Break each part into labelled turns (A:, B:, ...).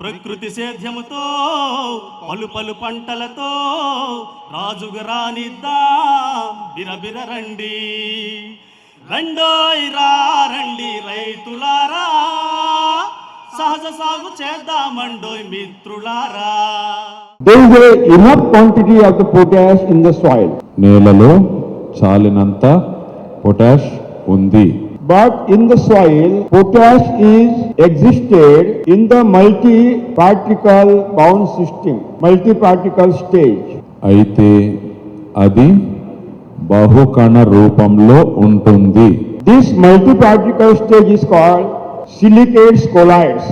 A: ప్రకృతి సేద్యముతో పలు పలు పంటలతో రాజుగా రానిద్దా? బిరబిర రండి. రండోయ్ రండి రైతులారా. సహజ సాగు చేద్దామండోయ్ మిత్రులారా.
B: There is a enough quantity of the potash in the soil.
C: నేలలో చాలినంత పొటాష్ ఉంది.
B: But in the soil, potash is existed in the multi-particle bound system, multi-particle stage.
C: అయితే అది బహుకణ రూపంలో ఉంటుంది
B: This multi-particle stage is called silicates colloids.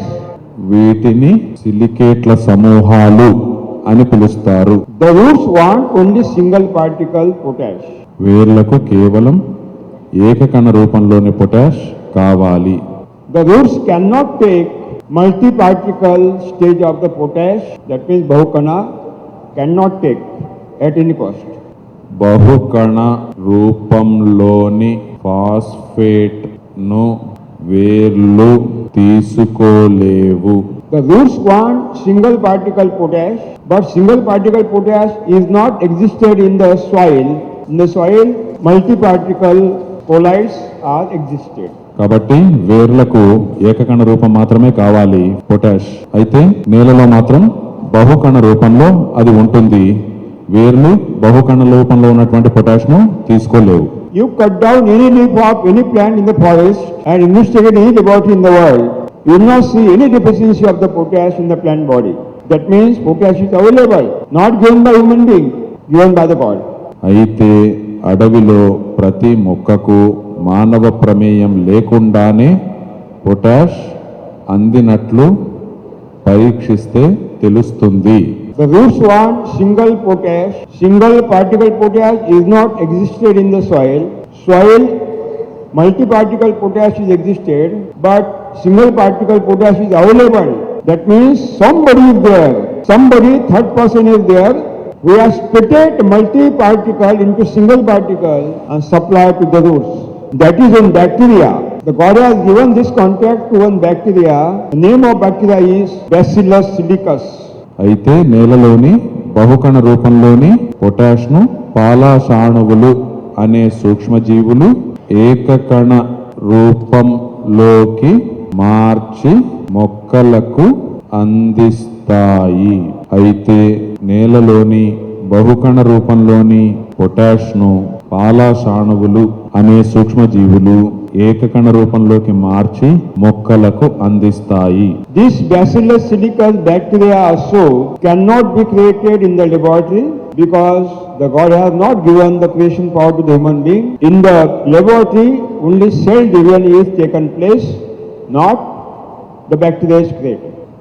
C: వీటిని సిలికేట్ల సమూహాలు అని పిలుస్తారు
B: The roots want only single particle potash.
C: వేర్లకు కేవలం ఏకకణ రూపంలోని పొటాష్ కావాలి
B: The roots cannot take multi-particle stage of the potash, that means Bahukana, cannot take at any cost.
C: బహుకణ రూపంలోని ఫాస్ఫేట్ ను వేర్లు తీసుకోలేవు
B: The roots want single particle potash, but single particle potash is not existed in the soil. In the soil, multi-particle
C: కాబట్టి వేర్లకు ఏకకణ రూపం మాత్రమే కావాలి potash. అయితే నేలలో మాత్రం బహుకణ రూపంలో అది ఉంటుంది. వేర్లు బహుకణ రూపంలో ఉన్నటువంటి పొటాష్ను తీసుకోలేవు
B: you cut down any leaf of any plant in the forest and investigate any deposit in the world you not see any deficiency of the potash in the plant body that means potash is available not given by human being given by the god
C: అయితే అడవిలో ప్రతి మొక్కకు మానవ ప్రమేయం లేకుండానే potash అందినట్లు పరీక్షిస్తే తెలుస్తుంది
B: The roots want single potash, single particle potash is not existed in the soil. Soil, multi-particle potash is existed, but single particle potash is available. That means somebody is there, somebody, third person is there, who has splitted multi-particle into single particle and supplied to the roots. That is in bacteria. The God has given this contract to one bacteria. The name of bacteria is Bacillus silicus.
C: అయితే నేలలోని బహుకణ రూపంలోని పొటాష్ను పాలాశాణువులు అనే సూక్ష్మజీవులు ఏకకణ రూపంలోకి మార్చి మొక్కలకు అందిస్తాయి అయితే నేలలోని బహుకణ రూపంలోని పొటాష్ పొటాష్ను పాలాసాణువులు అనే సూక్ష్మజీవులు ఏకకణ రూపంలోకి మార్చి మొక్కలకు అందిస్తాయి.
B: This bacillus silical bacteria also can not be created in the laboratory because the god has not given the creation power to human being in the laboratory only cell division is taken place not the bacteria is created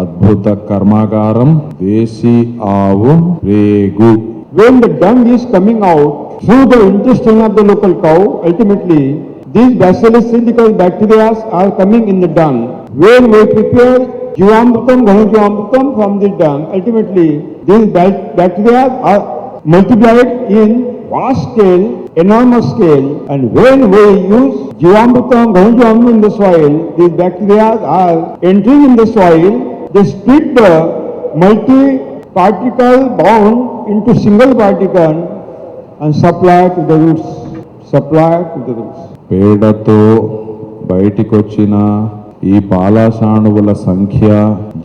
C: అద్భుత కర్మాగారం దేశీ ఆవు రేగు
B: When the dung is coming out through the intestine of the local cow, ultimately these Bacillus silicus bacteria are coming in the dung. When we prepare Jivamrutam, Ghanajivamrutam from the dung, ultimately these bac- bacteria are multiplied in vast scale, enormous scale, and when we use Jivamrutam, Ghanajivamrutam in the soil, these bacteria are entering in the soil, they split the multi-particle bound into single particle and supply to the roots. Supply to the roots.
C: పేడతో బయటికొచ్చిన ఈ పాలాషాణువుల సంఖ్య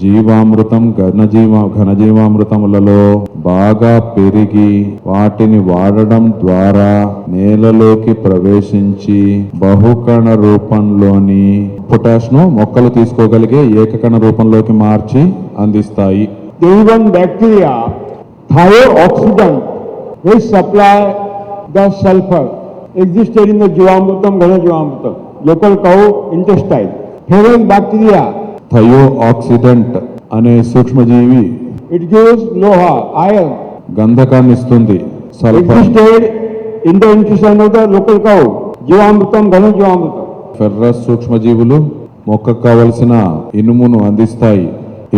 C: జీవామృతం ఘనజీవ ఘనజీవామృతములలో బాగా పెరిగి వాటిని వాడడం ద్వారా నేలలోకి ప్రవేశించి బహుకణ రూపంలోని పొటాష్ను మొక్కలు తీసుకోగలిగే ఏకకణ రూపంలోకి మార్చి అందిస్తాయి.
B: Even bacteria thio oxygen will supply the sulphur existed in the Jivamrutam Ghana Jivamrutam local cow intestine Ferrous bacteria,
C: thio oxidant అనే సూక్ష్మజీవి.
B: It gives loha, iron,
C: గంధకాన్ని ఇస్తుంది. సల్ఫర్.
B: The intestine of the local cow, Jivamrutam, Ghana Jivamrutam.
C: Ferrous సూక్ష్మజీవులు మొక్కకు కావలసిన ఇనుమును అందిస్తాయి.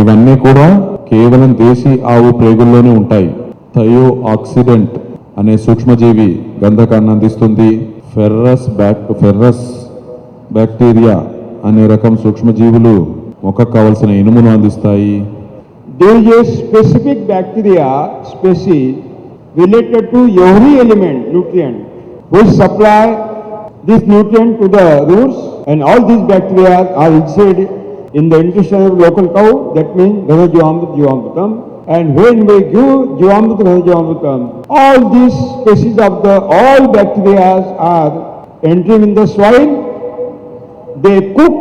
C: ఇవన్నీ కూడా కేవలం దేశీ ఆవు ప్రేగుల్లోనే ఉంటాయి. థయో ఆక్సిడెంట్ అనే సూక్ష్మజీవి గంధకాన్ని అందిస్తుంది. Ferrous back ferrous bacteria. అనే రకం సూక్ష్మజీవులు మొక్కకు కావలసిన ఇనుమును అందిస్తాయి
B: There is a specific bacteria species related to every element, nutrient, which supply this nutrient to the roots and all these bacteria are inside in the intestine of local cow, that means Ghana Jivamrut Jivamrutam. And when we give Jivamrut Ghana Jivamrutam, all these species of the, all bacteria are entering in the soil, they cook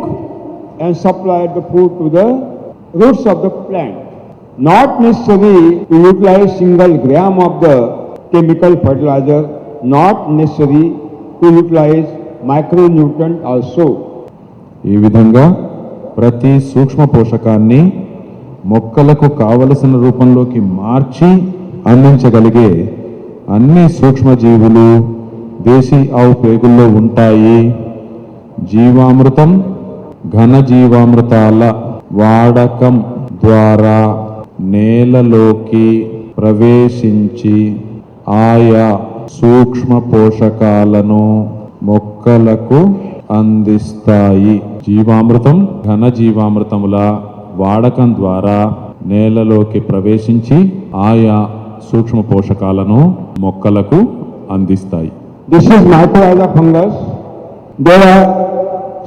B: and supply the food to the roots of the plant. Not necessary to utilize single gram of the chemical fertilizer, not necessary to utilize micronutrient also.
C: ఈ విధంగా ప్రతి సూక్ష్మ పోషకాన్ని మొక్కలకు కావలసిన రూపంలోకి మార్చి అందించగలిగే అన్ని సూక్ష్మజీవులు దేశీ ఆవు పేగుల్లో ఉంటాయి జీవామృతం ఘన జీవామృతాల వాడకం ద్వారా నేలలోకి ప్రవేశించి ఆయా సూక్ష్మ పోషకాలను మొక్కలకు అందిస్తాయి. జీవామృతం ఘన జీవామృతముల వాడకం ద్వారా నేలలోకి ప్రవేశించి ఆయా సూక్ష్మ పోషకాలను మొక్కలకు అందిస్తాయి.
B: This is mycorrhiza fungus There are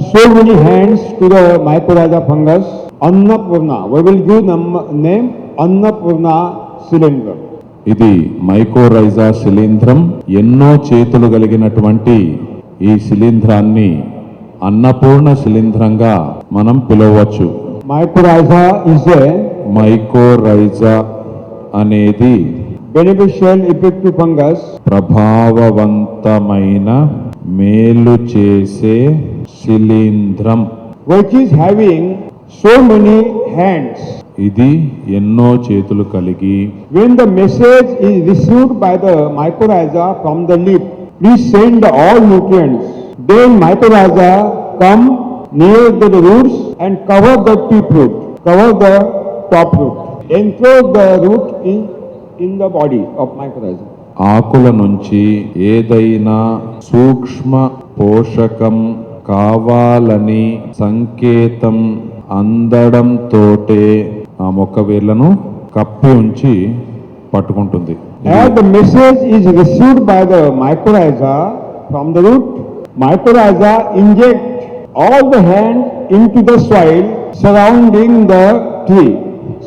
B: so many hands to the mycorrhiza fungus. Annapurna. We will give num- name Annapurna cylinder.
C: ఇది మైకోరైజా శిలీంధ్రం ఎన్నో చేతులు కలిగినటువంటి ఈ శిలీంధ్రాన్ని అన్నపూర్ణ శిలీంధ్రంగా మనం పిలవచ్చు
B: Mycorrhiza is a
C: మైకోరైజా అనేది
B: beneficial effective fungus
C: ప్రభావవంతమైన మేలు చేసే శిలీంధ్రం
B: which is having so many hands.
C: ఇది ఎన్నో చేతులు కలిగి
B: When the message is received by the mycorrhiza from the leaf, please send all nutrients. Then mycorrhiza come near the roots and cover the tip root, cover the top root, enclose the root in, in the body of mycorrhiza.
C: ఆకుల నుంచి ఏదైనా సూక్ష్మ పోషకం కావాలని సంకేతం అందడంతోటే ఆ మొక్క వేర్లను కప్పి ఉంచి పట్టుకుంటుంది
B: As the message is received by the mycorrhiza from the root, mycorrhiza inject all the hand into the soil surrounding the tree,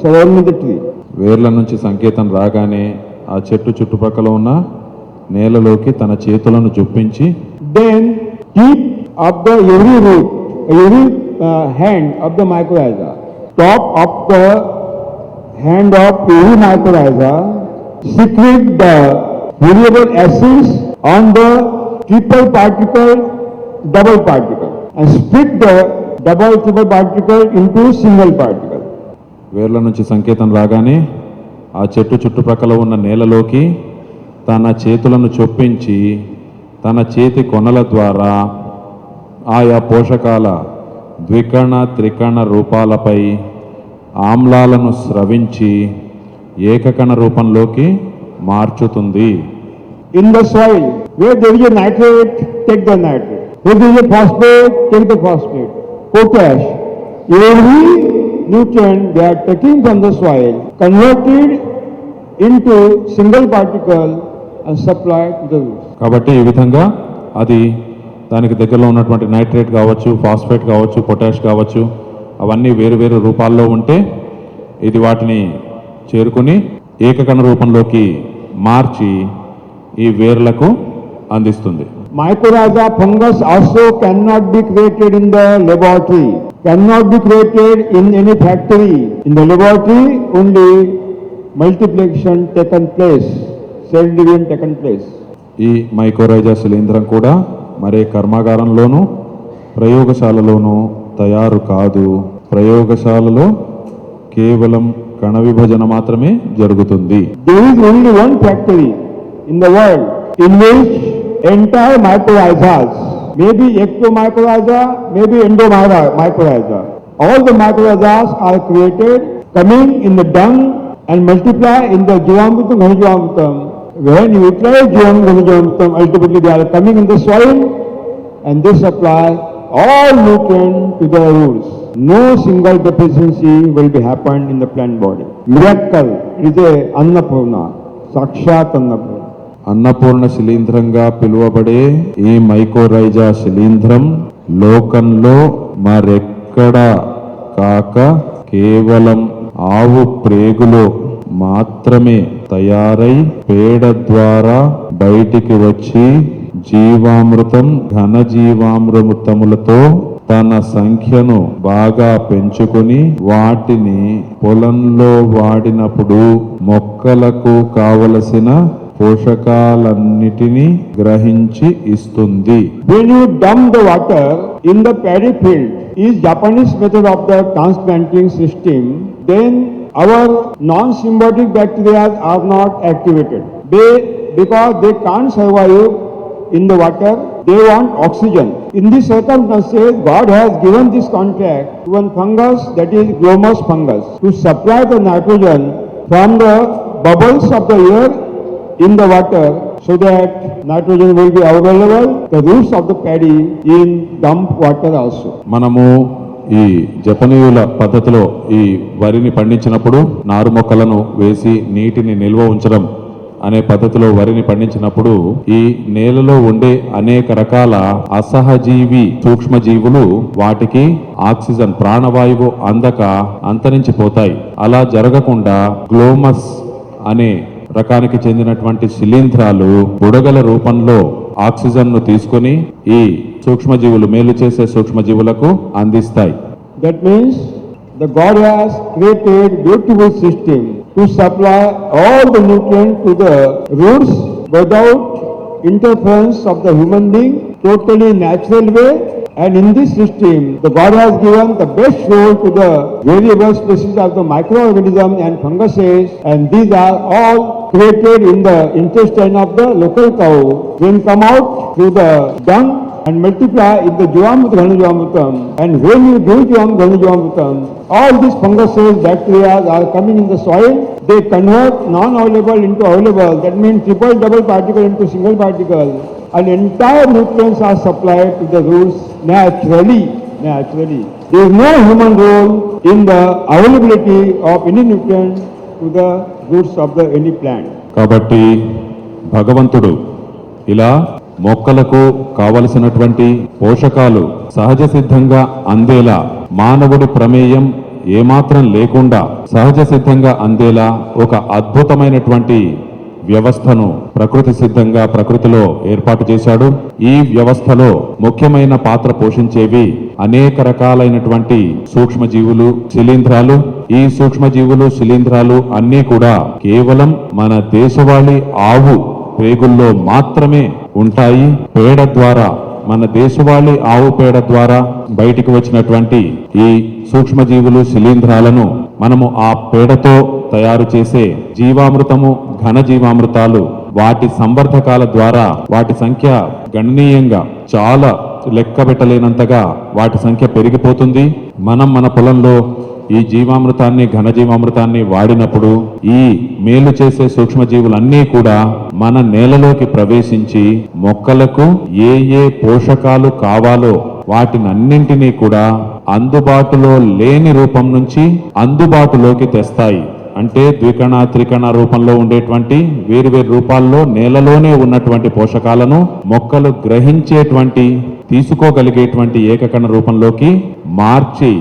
B: surrounding the tree.
C: వేర్ల నుంచి సంకేతం రాగానే ఆ చెట్టు చుట్టుపక్కల ఉన్న నేలలోకి తన చేతులను చూపించి
B: then keep off the every root every hand of the mycorrhiza top up the hand of every mycorrhiza secrete the variable essence on the triple particle double particle and split the double triple particle into single particle
C: వేర్ల నుంచి సంకేతం రాగానే ఆ చెట్టు చుట్టుపక్కల ఉన్న నేలలోకి తన చేతులను చొప్పించి తన చేతి కొనల ద్వారా ఆయా పోషకాల ద్వికణ త్రికణ రూపాలపై ఆమ్లాలను స్రవించి ఏకకణ రూపంలోకి మార్చుతుంది.
B: In the soil where there is nitrate take the nitrate where there is phosphate take the phosphate potash every nutrient they are taking from the soil, converted into single particle and supplied to the roots.
C: కాబట్టి ఈ విధంగా అది దానికి దగ్గరలో ఉన్నటువంటి nitrate కావచ్చు phosphate కావచ్చు potash కావచ్చు అవన్నీ వేరు వేరు రూపాల్లో ఉంటే ఇది వాటిని చేరుకుని ఏకకణ రూపంలోకి మార్చి ఈ వేర్లకు అందిస్తుంది
B: Mycorrhiza fungus also cannot be created in the laboratory, cannot be created in any factory. In the laboratory, only multiplication taken place, cell division taken place.
C: ఈ మైకోరైజా శిలీంధ్రం కూడా మరే కర్మాగారంలోనూ ప్రయోగశాలలోనూ తయారు కాదు ప్రయోగశాలలో కేవలం కణ విభజన మాత్రమే జరుగుతుంది
B: There is only one factory in the world in which entire mycorrhizas, maybe ectomycorrhiza, maybe endomycorrhiza, all the mycorrhizas are created, coming in the dung and multiply in the Jivamritam, Ghanajivamritam. When you utilize Jivam, Ghanajivamritam, ultimately they are coming in the soil and they supply all nutrient to the roots. No single deficiency will be happened in the plant body. Miracle is a Annapurna, Sakshat Annapurna.
C: Annapurna శిలీంధ్రంగా పిలువబడే ఈ mycorrhiza శిలీంధ్రం లోకంలో మరెక్కడ కాక కేవలం ఆవు ప్రేగులో మాత్రమే తయారై పేడ ద్వారా బయటికి వచ్చి జీవామృతం ఘన జీవామృతములతో తన సంఖ్యను బాగా పెంచుకొని వాటిని పొలంలో వాడినప్పుడు మొక్కలకు కావలసిన పోషకాలన్నిటినీ గ్రహించి ఇస్తుంది
B: When you dump the water in the paddy field is Japanese method of the transplanting system, then our non-symbiotic bacteria are not activated. They, because they can't survive in the water, they want oxygen. In these circumstances, God has given this contract to one fungus that is glomus fungus to supply the nitrogen from the bubbles of the air in the water so that nitrogen will be available, the roots of the paddy in dump water also.
C: మనము ఈ జపనీయుల పద్ధతిలో ఈ వరిని పండించినప్పుడు నారు మొక్కలను వేసి నీటిని నిల్వ ఉంచడం అనే పద్ధతిలో వరిని పండించినప్పుడు ఈ నేలలో ఉండే అనేక రకాల అసహజీవి సూక్ష్మజీవులు వాటికి ఆక్సిజన్ ప్రాణవాయువు అందక అంతరించిపోతాయి అలా జరగకుండా గ్లోమస్ అనే రకానికి చెందినటువంటి శిలీంధ్రాలు బుడగల రూపంలో ఆక్సిజన్ను తీసుకుని ఈ సూక్ష్మజీవులు మేలు చేసే సూక్ష్మజీవులకు అందిస్తాయి.
B: That means the God has created beautiful system to supply all the nutrient to the roots without interference of the human being totally natural way And in this system, the God has given the best role to the variable species of the microorganism and funguses, and these are all created in the intestine of the local cow. When come out through the dung and multiply in the Jivamrita Ghanajivamritam. And when you do Jivamrita Ghanajivamritam, all these funguses, bacteria are coming in the soil. They convert non-available into available. That means triple double particle into single particle. And entire nutrients are supplied to the roots naturally. Naturally. There is no human role in the availability of any nutrient to the roots of the any plant.
C: కాబట్టి భగవంతుడు ఇలా మొక్కలకు కావలసినటువంటి పోషకాలు సహజ సిద్ధంగా అందేలా మానవుడి ప్రమేయం ఏమాత్రం లేకుండా సహజ సిద్ధంగా అందేలా ఒక అద్భుతమైనటువంటి వ్యవస్థను ప్రకృతి సిద్ధంగా ప్రకృతిలో ఏర్పాటు చేశాడు. ఈ వ్యవస్థలో ముఖ్యమైన పాత్ర పోషించేవి అనేక రకాలైనటువంటి సూక్ష్మజీవులు శిలీంధ్రాలు. ఈ సూక్ష్మజీవులు శిలీంధ్రాలు అన్నీ కూడా కేవలం మన దేశవాళీ ఆవు పేగుల్లో మాత్రమే ఉంటాయి. పేడ ద్వారా మన దేశవాళీ ఆవు పేడ ద్వారా బయటికి వచ్చినటువంటి ఈ సూక్ష్మజీవులు శిలీంధ్రాలను మనము ఆ పేడతో తయారు చేసే జీవామృతము ఘన జీవామృతాలు వాటి సంవర్ధకాల ద్వారా వాటి సంఖ్య గణనీయంగా చాలా లెక్క పెట్టలేనంతగా వాటి సంఖ్య పెరిగిపోతుంది. మనం మన పొలంలో ఈ జీవామృతాన్ని ఘన జీవామృతాన్ని వాడినప్పుడు ఈ మేలు చేసే సూక్ష్మజీవులన్నీ కూడా మన నేలలోకి ప్రవేశించి మొక్కలకు ఏ ఏ పోషకాలు కావాలో వాటినన్నింటినీ కూడా అందుబాటులో లేని రూపం నుంచి అందుబాటులోకి తెస్తాయి. అంటే ద్వికణ త్రికణ రూపంలో ఉండేటువంటి వేరు వేరు రూపాల్లో నేలలోనే ఉన్నటువంటి పోషకాలను మొక్కలు గ్రహించేటువంటి తీసుకోగలిగేటువంటి ఏకకణ రూపంలోకి మార్చి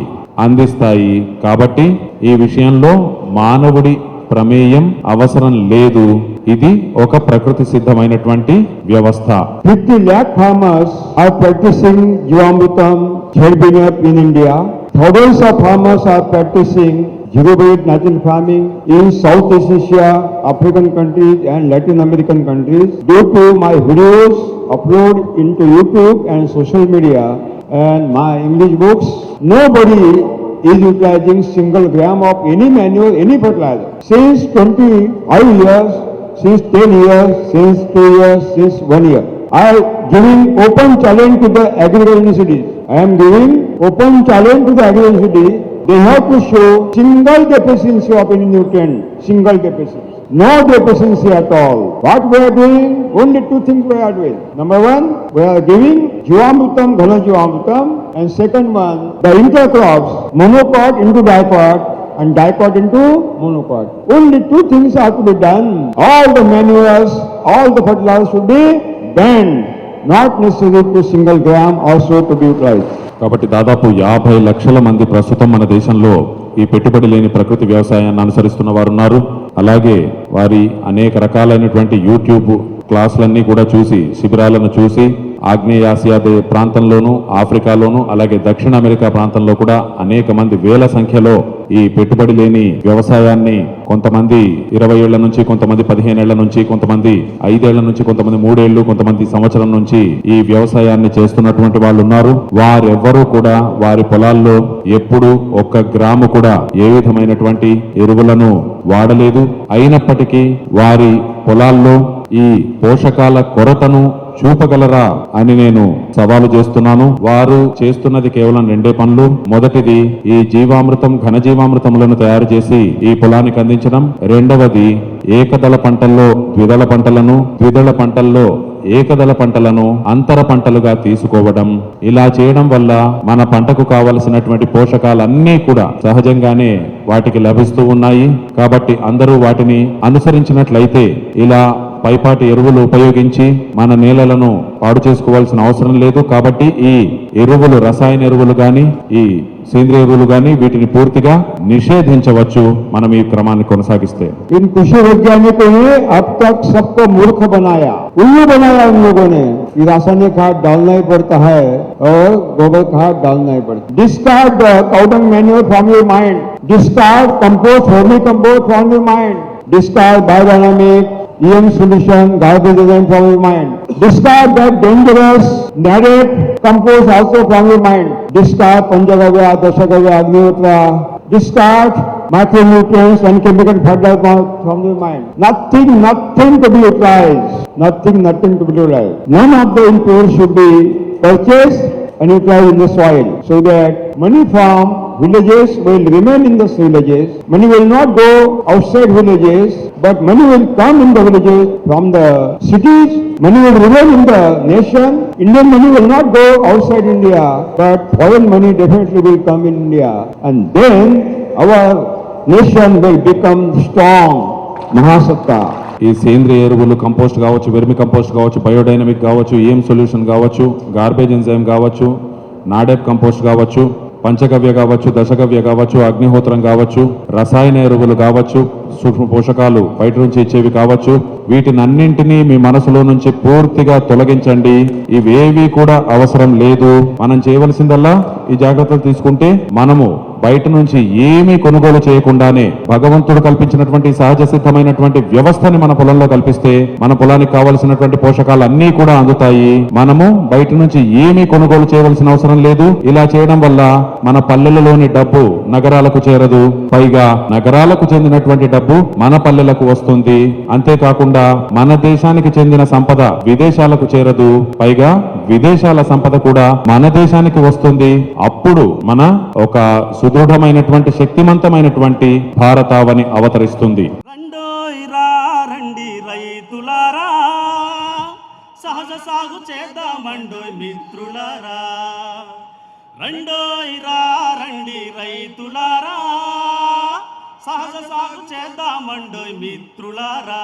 C: అందిస్తాయి. కాబట్టి ఈ విషయంలో మానవుడి ప్రమేయం అవసరం లేదు. ఇది ఒక ప్రకృతి సిద్ధమైనటువంటి వ్యవస్థ.
B: 50 lakh farmers are practicing Jivamrutam Jharbinyap in India. Thousands of farmers are zero-based natural farming in Southeast Asia, African countries and Latin American countries. Due to my videos upload into YouTube and social media and my English books, nobody is utilizing single gram of any manure, any fertilizer. Since 25 years, since 10 years, since 2 years, since 1 year. I am giving open challenge to the agricultural universities. I am giving open challenge to the agricultural universities. They have to show single deficiency of any nutrient, single deficiency. No deficiency at all. What we are doing? Only two things we are doing. Number one, we are giving Jivamrutam, Ghana. And second one, the intercrops, monocot into dicot and dicot into monocot. Only two things are to be done. All the manures, all the fertilizers should be banned. Not necessary to single gram also to be utilize
C: కాబట్టి దాదాపు యాభై లక్షల మంది ప్రస్తుతం మన దేశంలో ఈ పెట్టుబడి లేని ప్రకృతి వ్యవసాయాన్ని అనుసరిస్తున్న వారు ఉన్నారు అలాగే వారి అనేక రకాలైనటువంటి యూట్యూబ్ క్లాసులన్నీ కూడా చూసి శిబిరాలను చూసి ఆగ్నేయాసియా దే- ప్రాంతంలోను ఆఫ్రికాలోను అలాగే దక్షిణ అమెరికా ప్రాంతంలో కూడా అనేక మంది వేల సంఖ్యలో ఈ పెట్టుబడి లేని వ్యవసాయాన్ని కొంతమంది ఇరవై ఏళ్ళ నుంచి కొంతమంది పదిహేను ఏళ్ళ నుంచి కొంతమంది ఐదేళ్ళ నుంచి కొంతమంది మూడేళ్ళు కొంతమంది సంవత్సరం నుంచి ఈ వ్యవసాయాన్ని చేస్తున్నటువంటి వాళ్ళు ఉన్నారు. వారెవ్వరూ కూడా వారి పొలాల్లో ఎప్పుడు ఒక్క గ్రాము కూడా ఏ విధమైనటువంటి ఎరువులను వాడలేదు. అయినప్పటికీ వారి పొలాల్లో ఈ పోషకాల కొరతను చూపగలరా అని నేను సవాలు చేస్తున్నాను. వారు చేస్తున్నది కేవలం రెండే పనులు. మొదటిది ఈ జీవామృతం ఘనజీవామృతములను తయారు చేసి ఈ పొలానికి అందించడం. రెండవది ఏకదళ పంటల్లో ద్విదళ పంటలను ద్విదళ పంటల్లో ఏకదళ పంటలను అంతర పంటలుగా తీసుకోవడం. ఇలా చేయడం వల్ల మన పంటకు కావలసినటువంటి పోషకాలన్నీ కూడా సహజంగానే వాటికి లభిస్తూ ఉన్నాయి. కాబట్టి అందరూ వాటిని అనుసరించినట్లయితే ఇలా పైపాటి ఎరువులు ఉపయోగించి మన నేలలను పాడు చేసుకోవాల్సిన అవసరం లేదు కాబట్టి ఈ ఎరువులు రసాయన ఎరువులు గాని ఈ సేంద్రియ ఎరువులు గాని వీటిని పూర్తిగా నిషేధించవచ్చు మనం ఈ క్రమాన్ని కొనసాగిస్తే
B: इन कृषि वैज्ञानिकों ने अब तक सबको मूर्ख बनाया उल्लू बनाया उन लोगों ने कि रासायनिक खाद डालना ही पड़ता है और गोबर खाद डालना ही पड़ता है discard cow dung manure from your mind discard compost vermicompost from your mind discard biodynamic EM solution, garbage design from your mind. Discard that dangerous narrate compost also from your mind. Discard Panchagavya, Dashagavya, Agnihotra. Discard micronutrients and chemical fertilizer from your mind. Nothing, nothing to be utilized. Nothing, nothing to be utilized. None of the impurities should be purchased and utilized in the soil so that money from villages will remain in the villages. Money will not go outside villages, but money will come in the villages from the cities. Money will remain in the nation. Indian money will not go outside India, but foreign money definitely will come in India. And then our nation will become strong, Mahasatta.
C: ఈ సేంద్రియ ఎరువులు compost కావచ్చు vermi compost కావచ్చు biodynamic కావచ్చు ఏం solution కావచ్చు garbage enzyme కావచ్చు NADEP compost కావచ్చు పంచగవ్య కావచ్చు దశగవ్య కావచ్చు అగ్నిహోత్రం కావచ్చు రసాయన ఎరువులు కావచ్చు సూక్ష్మ పోషకాలు బయట నుంచి ఇచ్చేవి కావచ్చు. వీటినన్నింటినీ మీ మనసులో నుంచి పూర్తిగా తొలగించండి. ఇవేవి కూడా అవసరం లేదు. మనం చేయవలసిందల్లా ఈ జాగ్రత్తలు తీసుకుంటే మనము బయట నుంచి ఏమీ కొనుగోలు చేయకుండానే భగవంతుడు కల్పించినటువంటి సహజ సిద్ధమైనటువంటి వ్యవస్థని మన పొలంలో కల్పిస్తే మన పొలానికి కావలసినటువంటి పోషకాలు అన్నీ కూడా అందుతాయి. మనము బయట నుంచి ఏమీ కొనుగోలు చేయవలసిన అవసరం లేదు. ఇలా చేయడం వల్ల మన పల్లెలలోని డబ్బు నగరాలకు చేరదు. పైగా నగరాలకు చెందినటువంటి డబ్బు మన పల్లెలకు వస్తుంది. అంతేకాకుండా మన దేశానికి చెందిన సంపద విదేశాలకు చేరదు. పైగా విదేశాల సంపద కూడా మన దేశానికి వస్తుంది. అప్పుడు మన ఒక సుదృఢమైనటువంటి శక్తిమంతమైనటువంటి భారతావని అవతరిస్తుంది.
A: రండోయ్ రా రండి రైతులారా సహజ సాగు చేద్దామండోయ్ మిత్రులారా. రండోయ్ రా రండి రైతులారా సహజ సాగు చేద్దామండోయ్ మిత్రులారా.